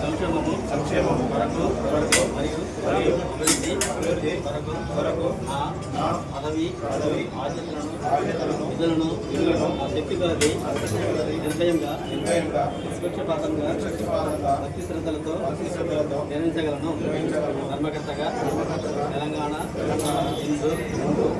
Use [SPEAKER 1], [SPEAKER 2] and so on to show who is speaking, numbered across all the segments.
[SPEAKER 1] సంక్షేమము సంక్షేమము వరకు కొరకు మరియు మరియు అభివృద్ధి అభివృద్ధి వరకు కొరకు నా నా పదవి పదవి బాధ్యతలను బాధ్యతలను విధులను విధులను నా శక్తి కొలది నిర్భయంగా నిర్భయంగా నిష్పక్షపాతంగా నిష్పక్షపాతంగా భక్తి శ్రద్ధలతో నిర్వహించగలను. ధర్మకర్తగా తెలంగాణ హిందూ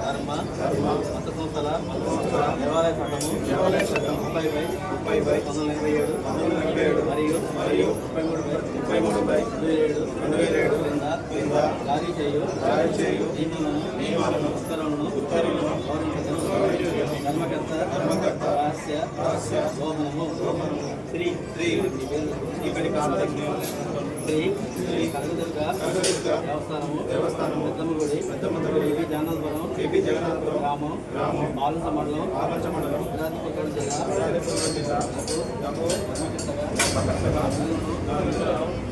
[SPEAKER 1] ధర్మ ధర్మ మత సంస్థల మత సంస్థల దేవాలయ చట్టము ముప్పై బై ముప్పై బై పంతొమ్మిది వందల ఎనభై ఏడు పంతొమ్మిది ఎనభై ఏడు మరియు మరియు ముప్పై మూడు బై ముప్పై మూడు బై రెండు వేల ఏడు రెండు వేల ఏడు క్రింద క్రింద జారీ చేయు జారీ చేయు నియమాలను నియమాలను ఉత్తర్వులను ఉత్తర్వులను గౌరవించదను ధర్మకర్త ధర్మకర్త గోమనము గోమనము శ్రీ శ్రీ. ఇక్కడి శ్రీ శ్రీ కనకదుర్గ కనకదుర్గ దేవస్థానము. దేవస్థానము. పెద్దమ్మగుడి పెద్దమ్మగుడి ఏపీ జగన్నాథపురం. ఏపీ జగన్నాథపురం. గ్రామం గ్రామం పాలస మండలం. పాలస మండలం. భద్రాద్రి కొత్తగూడెం జిల్లా. భద్రాద్రి కొత్తగూడెం జిల్లా. నాకు ధర్మకర్తగా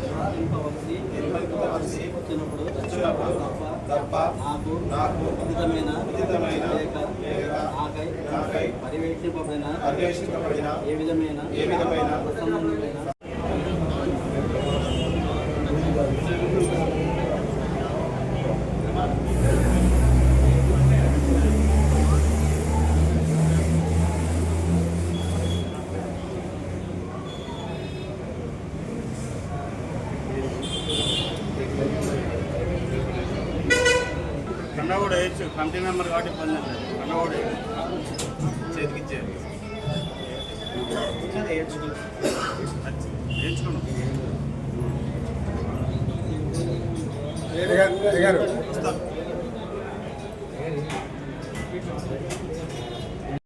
[SPEAKER 1] నిర్వహింపవలసి నిర్వహింపవలసి వచ్చినప్పుడు వచ్చినప్పుడు తప్ప నాకు నాకు ఉచితమైన ఉచితమైన లేక నాకై నాకై పర్యవేక్షింపబడిన పర్యవేక్షింపబడిన ఏ విధమైన ఏ విధమైన. ప్రసన్నమైన
[SPEAKER 2] కన్న కూడా వేయచ్చు కమిటీ మెంబర్ కాబట్టి ఇబ్బంది లేదు. కన్న కూడా చేతికి నేర్చుకున్నాను